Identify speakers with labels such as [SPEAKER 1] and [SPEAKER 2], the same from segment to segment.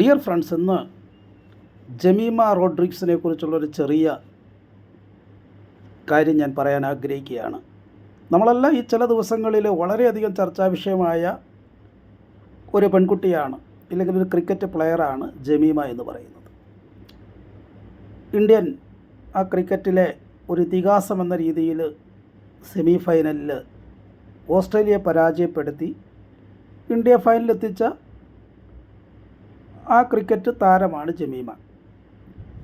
[SPEAKER 1] Dear friends ഇന്ന് ജമീമ റോഡ്രിക്സിനെ കുറിച്ചുള്ളൊരു ചെറിയ കാര്യം ഞാൻ പറയാൻ ആഗ്രഹിക്കുകയാണ്. നമ്മളെല്ലാം ഈ ചില ദിവസങ്ങളിൽ വളരെയധികം ചർച്ചാ വിഷയമായ ഒരു പെൺകുട്ടിയാണ് ഇല്ലെങ്കിൽ ഒരു ക്രിക്കറ്റ് പ്ലെയറാണ് ജമീമ എന്ന് പറയുന്നത്. ഇന്ത്യൻ ആ ക്രിക്കറ്റിലെ ഒരു ഇതിഹാസം എന്ന രീതിയിൽ സെമി ഫൈനലിൽ ഓസ്ട്രേലിയയെ പരാജയപ്പെടുത്തി ഇന്ത്യ ഫൈനലിലെത്തിച്ച ആ ക്രിക്കറ്റ് താരമാണ് ജമീമ.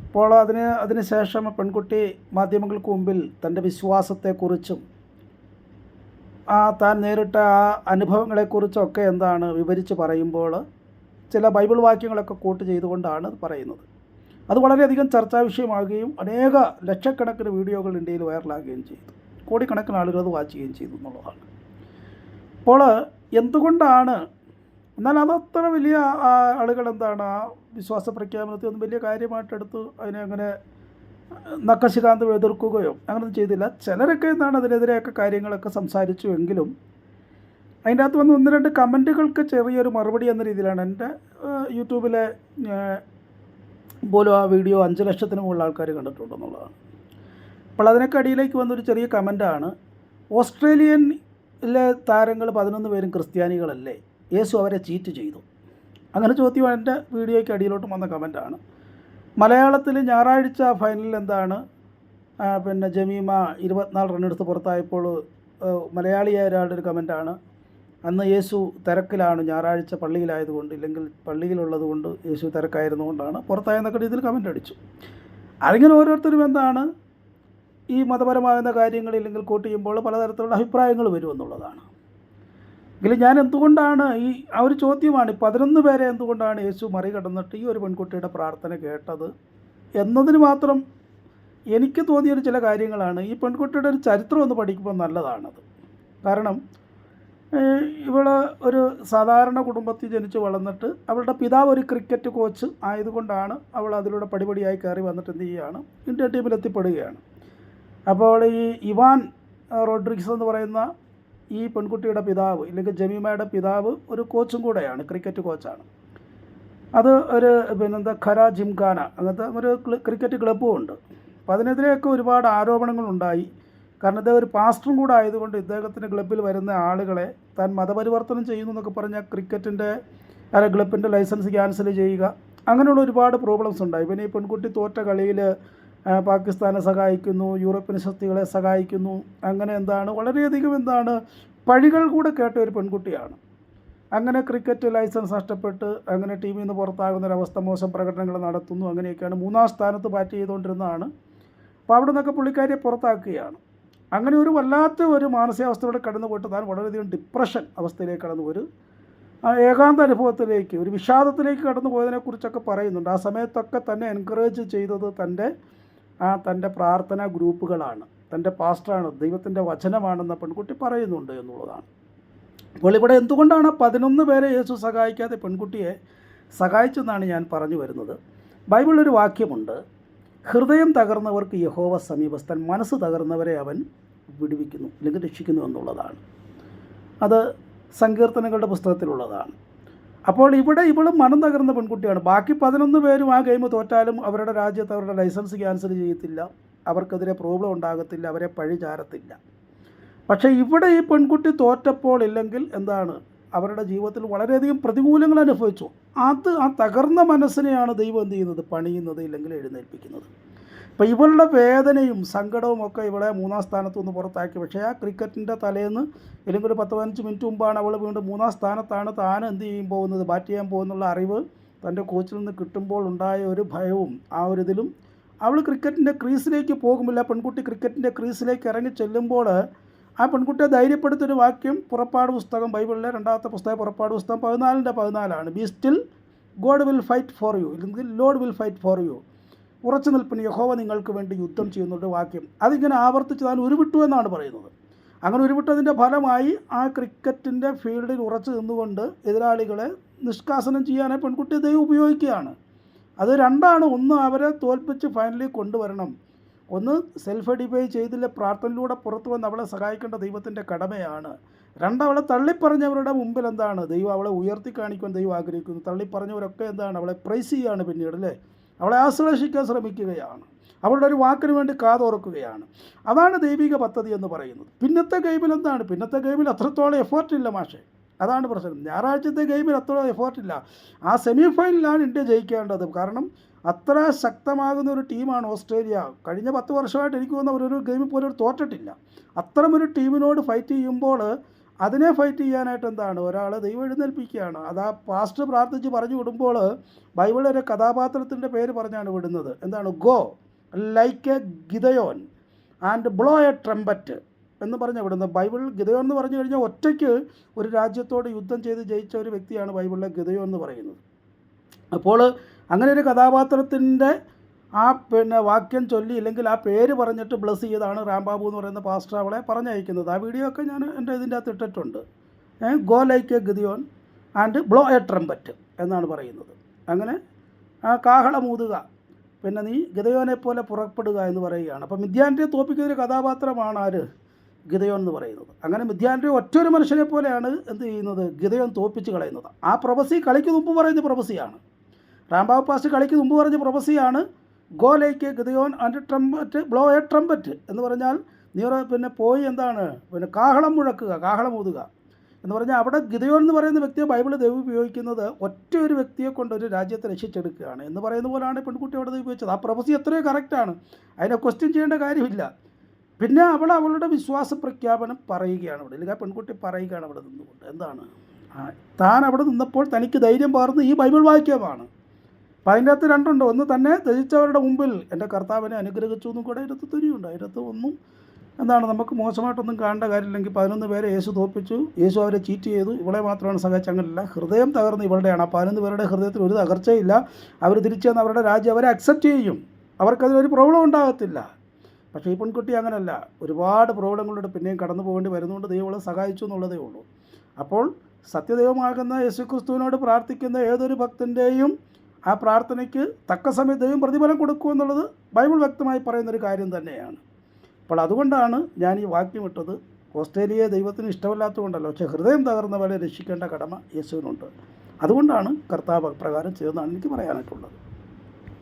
[SPEAKER 1] അപ്പോൾ അതിന് അതിനുശേഷം പെൺകുട്ടി മാധ്യമങ്ങൾക്ക് മുമ്പിൽ തന്റെ വിശ്വാസത്തെക്കുറിച്ചും ആ താൻ നേരിട്ട ആ അനുഭവങ്ങളെക്കുറിച്ചൊക്കെ എന്താണ് വിവരിച്ച് പറയുമ്പോൾ ചില ബൈബിൾ വാക്യങ്ങളൊക്കെ കൂട്ട് ചെയ്തുകൊണ്ടാണ് പറയുന്നത്. അത് വളരെയധികം ചർച്ചാ വിഷയമാകുകയും അനേക ലക്ഷക്കണക്കിന് വീഡിയോകൾ ഇന്ത്യയിൽ വൈറലാകുകയും ചെയ്തു. കോടിക്കണക്കിന് ആളുകൾ അത് വാച്ച് ചെയ്യുകയും ചെയ്തു എന്നുള്ളതാണ്. അപ്പോൾ എന്തുകൊണ്ടാണ് എന്നാൽ അതത്ര വലിയ ആളുകൾ എന്താണ് ആ വിശ്വാസ പ്രഖ്യാപനത്തെ ഒന്നും വലിയ കാര്യമായിട്ടെടുത്ത് അതിനെ അങ്ങനെ നക്കശികാന്തം എതിർക്കുകയോ അങ്ങനൊന്നും ചെയ്തില്ല. ചിലരൊക്കെ എന്താണ് അതിനെതിരെയൊക്കെ കാര്യങ്ങളൊക്കെ സംസാരിച്ചു എങ്കിലും അതിന്റെ അകത്ത് വന്ന് ഒന്ന് രണ്ട് കമന്റുകൾക്ക് ചെറിയൊരു മറുപടി എന്ന രീതിയിലാണ്. എന്റെ യൂട്യൂബിലെ പോലും ആ വീഡിയോ അഞ്ച് ലക്ഷത്തിന് മുകളിൽ ആൾക്കാർ കണ്ടിട്ടുണ്ടെന്നുള്ളതാണ്. അപ്പോൾ അതിനൊക്കെ അടിയിലേക്ക് വന്നൊരു ചെറിയ കമന്റാണ് ഓസ്ട്രേലിയനിലെ താരങ്ങൾ പതിനൊന്ന് പേരും ക്രിസ്ത്യാനികളല്ലേ? യേശു അവരെ ചീറ്റ് ചെയ്തു. അങ്ങനെ ചോദ്യം എന്റെ വീഡിയോയ്ക്ക് അടിയിലോട്ട് വന്ന കമന്റാണ് മലയാളത്തിൽ ഞായറാഴ്ച ഫൈനലിൽ എന്താണ്? പിന്നെ ജമീമ ഇരുപത്തിനാല് റണ്ണെടുത്ത് പുറത്തായപ്പോൾ മലയാളിയായ ഒരാളുടെ ഒരു കമന്റാണ് അന്ന് യേശു തിരക്കിലാണ് ഞായറാഴ്ച പള്ളിയിലായതുകൊണ്ട് ഇല്ലെങ്കിൽ പള്ളിയിലുള്ളത് കൊണ്ട് യേശു തിരക്കായിരുന്നുകൊണ്ടാണ് പുറത്തായെന്നൊക്കെ രീതിയിൽ കമന്റ് അടിച്ചു. അതിങ്ങനെ ഓരോരുത്തരും എന്താണ്? ഈ മതപരമാകുന്ന കാര്യങ്ങൾ ഇല്ലെങ്കിൽ കോട്ട് ചെയ്യുമ്പോൾ പലതരത്തിലുള്ള അഭിപ്രായങ്ങൾ വരുമെന്നുള്ളതാണ് എങ്കിലും ഞാൻ എന്തുകൊണ്ടാണ് ഈ ആ ഒരു ചോദ്യമാണ് പതിനൊന്ന് പേരെ എന്തുകൊണ്ടാണ് യേശു മറികടന്നിട്ട് ഈ ഒരു പെൺകുട്ടിയുടെ പ്രാർത്ഥന കേട്ടത്? എന്നതിന് മാത്രം എനിക്ക് തോന്നിയൊരു ചില കാര്യങ്ങളാണ്. ഈ പെൺകുട്ടിയുടെ ഒരു ചരിത്രം ഒന്ന് പഠിക്കുമ്പോൾ നല്ലതാണത്. കാരണം ഇവൾ ഒരു സാധാരണ കുടുംബത്തിൽ ജനിച്ച് വളർന്നിട്ട് അവളുടെ പിതാവ് ഒരു ക്രിക്കറ്റ് കോച്ച് ആയതുകൊണ്ടാണ് അവൾ അതിലൂടെ പടിപടിയായി കയറി വന്നിട്ട് എന്ത് ചെയ്യുകയാണ്? ഇന്ത്യൻ ടീമിൽ എത്തിപ്പെടുകയാണ്. അപ്പോൾ ഈ ഇവാൻ റോഡ്രിക്സ് എന്ന് പറയുന്ന ഈ പെൺകുട്ടിയുടെ പിതാവ് ഇല്ലെങ്കിൽ ജമീമയുടെ പിതാവ് ഒരു കോച്ചും കൂടെയാണ് ക്രിക്കറ്റ് കോച്ചാണ്. അത് ഒരു പിന്നെന്താ ഖര ജിംഖാന അങ്ങനത്തെ ഒരു ക്രിക്കറ്റ് ക്ലബ്ബും ഉണ്ട്. അപ്പോൾ അതിനെതിരെയൊക്കെ ഒരുപാട് ആരോപണങ്ങളുണ്ടായി. കാരണം ഇദ്ദേഹം ഒരു പാസ്റ്ററും കൂടെ ആയതുകൊണ്ട് ഇദ്ദേഹത്തിന്റെ ക്ലബ്ബിൽ വരുന്ന ആളുകളെ താൻ മതപരിവർത്തനം ചെയ്യുന്നു എന്നൊക്കെ പറഞ്ഞാൽ ക്രിക്കറ്റിന്റെ അല്ല ക്ലബിന്റെ ലൈസൻസ് ക്യാൻസൽ ചെയ്യുക. അങ്ങനെയുള്ള ഒരുപാട് പ്രോബ്ലംസ് ഉണ്ടായി. പിന്നെ ഈ പെൺകുട്ടി തോറ്റ കളിയിൽ പാകിസ്ഥാനെ സഹായിക്കുന്നു യൂറോപ്യൻ ശക്തികളെ സഹായിക്കുന്നു. അങ്ങനെ എന്താണ് വളരെയധികം എന്താണ് പഴികൾ കൂടെ കേട്ട ഒരു പെൺകുട്ടിയാണ്. അങ്ങനെ ക്രിക്കറ്റ് ലൈസൻസ് നഷ്ടപ്പെട്ട് അങ്ങനെ ടീമിൽ നിന്ന് പുറത്താകുന്ന ഒരവസ്ഥ മോശം പ്രകടനങ്ങൾ നടത്തുന്നു. അങ്ങനെയൊക്കെയാണ് മൂന്നാം സ്ഥാനത്ത് ബാറ്റ് ചെയ്തുകൊണ്ടിരുന്നതാണ്. അപ്പോൾ അവിടെ നിന്നൊക്കെ പുള്ളിക്കാരിയെ പുറത്താക്കുകയാണ്. അങ്ങനെ ഒരു വല്ലാത്ത ഒരു മാനസികാവസ്ഥയോടെ കടന്നു പോയിട്ട് താൻ വളരെയധികം ഡിപ്രഷൻ അവസ്ഥയിലേക്ക് കടന്നു. ഒരു ഏകാന്ത അനുഭവത്തിലേക്ക് ഒരു വിഷാദത്തിലേക്ക് കടന്നു പോയതിനെക്കുറിച്ചൊക്കെ പറയുന്നുണ്ട്. ആ സമയത്തൊക്കെ തന്നെ എൻകറേജ് ചെയ്തത് തന്റെ ആ തന്റെ പ്രാർത്ഥനാ ഗ്രൂപ്പുകളാണ്. തന്റെ പാസ്റ്ററാണ്. ദൈവത്തിന്റെ വചനമാണെന്ന പെൺകുട്ടി പറയുന്നുണ്ട് എന്നുള്ളതാണ്. അപ്പോൾ ഇവിടെ എന്തുകൊണ്ടാണ് പതിനൊന്ന് പേരെ യേശു സഹായിക്കാതെ പെൺകുട്ടിയെ സഹായിച്ചെന്നാണ് ഞാൻ പറഞ്ഞു വരുന്നത്. ബൈബിളിലൊരു വാക്യമുണ്ട്. ഹൃദയം തകർന്നവർക്ക് യഹോവ സമീപസ്ഥൻ മനസ്സ് തകർന്നവരെ അവൻ വിടുവിക്കുന്നു അല്ലെങ്കിൽ രക്ഷിക്കുന്നു എന്നുള്ളതാണ്. അത് സങ്കീർത്തനങ്ങളുടെ പുസ്തകത്തിലുള്ളതാണ്. അപ്പോൾ ഇവിടെ ഇവളും മനം തകർന്ന പെൺകുട്ടിയാണ്. ബാക്കി പതിനൊന്ന് പേരും ആ ഗെയിം തോറ്റാലും അവരുടെ രാജ്യത്ത് അവരുടെ ലൈസൻസ് ക്യാൻസൽ ചെയ്യത്തില്ല. അവർക്കെതിരെ പ്രോബ്ലം ഉണ്ടാകത്തില്ല. അവരെ പഴി ചാരത്തില്ല. പക്ഷേ ഇവിടെ ഈ പെൺകുട്ടി തോറ്റപ്പോൾ ഇല്ലെങ്കിൽ എന്താണ്? അവരുടെ ജീവിതത്തിൽ വളരെയധികം പ്രതികൂലങ്ങൾ അനുഭവിച്ചു. അത് ആ തകർന്ന മനസ്സിനെയാണ് ദൈവം എന്ത് ചെയ്യുന്നത്? പണിയുന്നത് ഇല്ലെങ്കിൽ എഴുന്നേൽപ്പിക്കുന്നത്. അപ്പോൾ ഇവളുടെ വേദനയും സങ്കടവും ഒക്കെ ഇവളെ മൂന്നാം സ്ഥാനത്ത് നിന്ന് പുറത്താക്കി. പക്ഷേ ആ ക്രിക്കറ്റിന്റെ തലേന്ന് ഇല്ലെങ്കിൽ ഒരു പത്ത് പതിനഞ്ച് മിനിറ്റ് മുമ്പാണ് അവൾ വീണ്ടും മൂന്നാം സ്ഥാനത്താണ് താൻ എന്ത് ചെയ്യും പോകുന്നത് ബാറ്റ് ചെയ്യാൻ പോകുന്നുള്ള അറിവ് തന്റെ കോച്ചിൽ നിന്ന് കിട്ടുമ്പോൾ ഉണ്ടായ ഒരു ഭയവും ആ ഒരു ഇതിലും. അവൾ ക്രിക്കറ്റിന്റെ ക്രീസിലേക്ക് പോകുമില്ല പെൺകുട്ടി ക്രിക്കറ്റിന്റെ ക്രീസിലേക്ക് ഇറങ്ങി ചെല്ലുമ്പോൾ ആ പെൺകുട്ടിയെ ധൈര്യപ്പെടുത്തിയൊരു വാക്യം പുറപ്പാട് പുസ്തകം ബൈബിളിലെ രണ്ടാമത്തെ പുസ്തകം പുറപ്പാട് പുസ്തകം പതിനാലിന്റെ പതിനാലാണ്. Be still God will fight for you ഇല്ലെങ്കിൽ Lord will fight for you ഉറച്ചു നിൽപ്പിന് യഹോവ നിങ്ങൾക്ക് വേണ്ടി യുദ്ധം ചെയ്യുന്നുണ്ട് വാക്യം. അതിങ്ങനെ ആവർത്തിച്ച് താൻ ഉരുവിട്ടു എന്നാണ് പറയുന്നത്. അങ്ങനെ ഉരുവിട്ടതിന്റെ ഫലമായി ആ ക്രിക്കറ്റിന്റെ ഫീൽഡിൽ ഉറച്ചു നിന്നുകൊണ്ട് എതിരാളികളെ നിഷ്കാസനം ചെയ്യാനായി പെൺകുട്ടി ദൈവം ഉപയോഗിക്കുകയാണ്. അത് രണ്ടാണ്. ഒന്ന് അവരെ തോൽപ്പിച്ച് ഫൈനലിൽ കൊണ്ടുവരണം. ഒന്ന് സെൽഫ് ഐഡിഫൈ ചെയ്തില്ല. പ്രാർത്ഥനയിലൂടെ പുറത്തു വന്ന് അവളെ സഹായിക്കേണ്ട ദൈവത്തിന്റെ കടമയാണ്. രണ്ട് അവളെ തള്ളിപ്പറഞ്ഞവരുടെ മുമ്പിൽ എന്താണ്? ദൈവം അവളെ ഉയർത്തി കാണിക്കുവാൻ ദൈവം ആഗ്രഹിക്കുന്നു. തള്ളിപ്പറഞ്ഞവരൊക്കെ എന്താണ്? അവളെ പ്രൈസ് ചെയ്യുകയാണ് പിന്നീട് അല്ലേ? അവളെ ആശ്ലേഷിക്കാൻ ശ്രമിക്കുകയാണ്. അവളുടെ ഒരു വാക്കിന് വേണ്ടി കാതോർക്കുകയാണ്. അതാണ് ദൈവിക പദ്ധതി എന്ന് പറയുന്നത്. പിന്നത്തെ ഗെയിമിൽ എന്താണ്? പിന്നത്തെ ഗെയിമിൽ അത്രത്തോളം എഫേർട്ട് ഇല്ല മാഷേ. അതാണ് പ്രശ്നം. ഞായറാഴ്ചത്തെ ഗെയിമിൽ അത്രത്തോളം എഫേർട്ട് ഇല്ല. ആ സെമി ഫൈനലിലാണ് ഇന്ത്യ ജയിക്കേണ്ടത്. കാരണം അത്ര ശക്തമാകുന്ന ഒരു ടീമാണ് ഓസ്ട്രേലിയ. കഴിഞ്ഞ പത്ത് വർഷമായിട്ട് എനിക്ക് തോന്നുന്ന ഒരു ഗെയിമിൽ പോലും തോറ്റിട്ടില്ല. അത്തരമൊരു ടീമിനോട് ഫൈറ്റ് ചെയ്യുമ്പോൾ അതിനെ ഫൈറ്റ് ചെയ്യാനായിട്ട് എന്താണ്? ഒരാൾ ദൈവം എഴുന്നേൽപ്പിക്കുകയാണ്. അത് ആ പാസ്റ്റ് പ്രാർത്ഥിച്ച് പറഞ്ഞു വിടുമ്പോൾ ബൈബിളിലെ കഥാപാത്രത്തിന്റെ പേര് പറഞ്ഞാണ് വിടുന്നത്. എന്താണ്? Go like a Gideon and blow a trumpet എന്ന് പറഞ്ഞ വിടുന്നത്. ബൈബിൾ ഗിതയോൻ എന്ന് പറഞ്ഞു കഴിഞ്ഞാൽ ഒറ്റയ്ക്ക് ഒരു രാജ്യത്തോട് യുദ്ധം ചെയ്ത് ജയിച്ച ഒരു വ്യക്തിയാണ് ബൈബിളിലെ ഗിതയോൻ എന്ന് പറയുന്നത്. അപ്പോൾ അങ്ങനെ ഒരു കഥാപാത്രത്തിന്റെ ആ പിന്നെ വാക്യം ചൊല്ലി ഇല്ലെങ്കിൽ ആ പേര് പറഞ്ഞിട്ട് ബ്ലസ് ചെയ്താണ് രാംബാബു എന്ന് പറയുന്ന പാസ്റ്റർ അവളെ പറഞ്ഞയക്കുന്നത്. ആ വീഡിയോ ഒക്കെ ഞാൻ എന്റെ ഇതിന്റെ അകത്ത് ഇട്ടിട്ടുണ്ട്. Go like a Gideon and blow a trumpet എന്നാണ് പറയുന്നത്. അങ്ങനെ ആ കാഹളമൂതുക പിന്നെ നീ ഗിതയോനെ പോലെ പുറപ്പെടുക എന്ന് പറയുകയാണ്. അപ്പോൾ മിഥ്യാന്റെ തോപ്പിക്കുന്നൊരു കഥാപാത്രമാണ് ആര്? ഗിതയോൻ എന്ന് പറയുന്നത്. അങ്ങനെ മിഥ്യാന്റെ ഒറ്റൊരു മനുഷ്യനെ പോലെയാണ് എന്ത് ചെയ്യുന്നത്? ഗിതയോൻ തോപ്പിച്ച് കളയുന്നത്. ആ പ്രൊഫസി കളിക്ക് മുമ്പ് പറയുന്ന പ്രൊഫസിയാണ്. റാംബാബ് പാസ്റ്റ് കളിക്ക് മുമ്പ് പറഞ്ഞ പ്രൊഫസിയാണ് go like Gideon and trumpet blow a trumpet എന്ന് പറഞ്ഞാൽ നീറോ പിന്നെ പോയി എന്താണ്? പിന്നെ കാഹളം മുഴക്കുക കാഹളം ഊതുക എന്ന് പറഞ്ഞാൽ അവിടെ ഗിതയോൻ എന്ന് പറയുന്ന വ്യക്തിയെ ബൈബിൾ ദൈവം ഉപയോഗിക്കുന്നത് ഒറ്റ ഒരു വ്യക്തിയെ കൊണ്ട് ഒരു രാജ്യത്തെ രക്ഷിച്ചെടുക്കുകയാണ് എന്ന് പറയുന്ന പോലെയാണ് പെൺകുട്ടി അവിടെ ഉപയോഗിച്ചത് ആ പ്രൊഫസി എത്രയോ കറക്റ്റാണ് അതിനെ ക്വസ്റ്റ്യൻ ചെയ്യേണ്ട കാര്യമില്ല. പിന്നെ അവൾ അവളുടെ വിശ്വാസ പ്രഖ്യാപനം പറയുകയാണ് അവിടെ. അല്ലെങ്കിൽ ആ പെൺകുട്ടി പറയുകയാണ് അവിടെ നിന്നുകൊണ്ട്. എന്താണ്? താൻ അവിടെ നിന്നപ്പോൾ തനിക്ക് ധൈര്യം പകർന്ന് ഈ ബൈബിൾ വാക്യമാണ് അപ്പം അതിന്റെ അകത്ത് രണ്ടുണ്ട്. ഒന്ന് തന്നെ ത്യജിച്ചവരുടെ മുമ്പിൽ എന്റെ കർത്താവിനെ അനുഗ്രഹിച്ചു എന്നും കൂടെ അതിനകത്ത് തുരിയുണ്ട്. അതിനകത്ത് ഒന്നും എന്താണ് നമുക്ക് മോശമായിട്ടൊന്നും കാണേണ്ട കാര്യമില്ലെങ്കിൽ പതിനൊന്ന് പേരെ യേശു തോപ്പിച്ചു യേശു അവരെ ചീറ്റ് ചെയ്തു. ഇവളെ മാത്രമാണ് സഹായിച്ച അങ്ങനെയല്ല ഹൃദയം തകർന്ന് ഇവളുടെയാണ്. ആ പതിനൊന്ന് പേരുടെ ഹൃദയത്തിൽ ഒരു തകർച്ചയില്ല. അവർ തിരിച്ചു വന്ന് അവരുടെ രാജ്യം അവരെ അക്സെപ്റ്റ് ചെയ്യും. അവർക്കതിലൊരു പ്രോബ്ലം ഉണ്ടാകത്തില്ല. പക്ഷേ ഈ പെൺകുട്ടി അങ്ങനല്ല. ഒരുപാട് പ്രോബ്ലങ്ങളിലൂടെ പിന്നെയും കടന്നു പോകേണ്ടി വരുന്നതുകൊണ്ട് ദൈവം സഹായിച്ചു എന്നുള്ളതേ ഉള്ളൂ. അപ്പോൾ സത്യദൈവമാകുന്ന യേശുക്രിസ്തുവിനോട് പ്രാർത്ഥിക്കുന്ന ഏതൊരു ഭക്തന്റെയും ആ പ്രാർത്ഥനയ്ക്ക് തക്ക സമയത്ത് ദൈവം പ്രതിഫലം കൊടുക്കും എന്നുള്ളത് ബൈബിൾ വ്യക്തമായി പറയുന്നൊരു കാര്യം തന്നെയാണ്. അപ്പോൾ അതുകൊണ്ടാണ് ഞാൻ ഈ വാക്യം ഇട്ടത്. ഓസ്ട്രേലിയയെ ദൈവത്തിന് ഇഷ്ടമല്ലാത്തതുകൊണ്ടല്ലോ പക്ഷേ ഹൃദയം തകർന്നവരെ രക്ഷിക്കേണ്ട കടമ യേശുവിനുണ്ട്. അതുകൊണ്ടാണ് കർത്താവ് പ്രകാരം ചെയ്തതെന്നാണ് എനിക്ക് പറയാനായിട്ടുള്ളത്.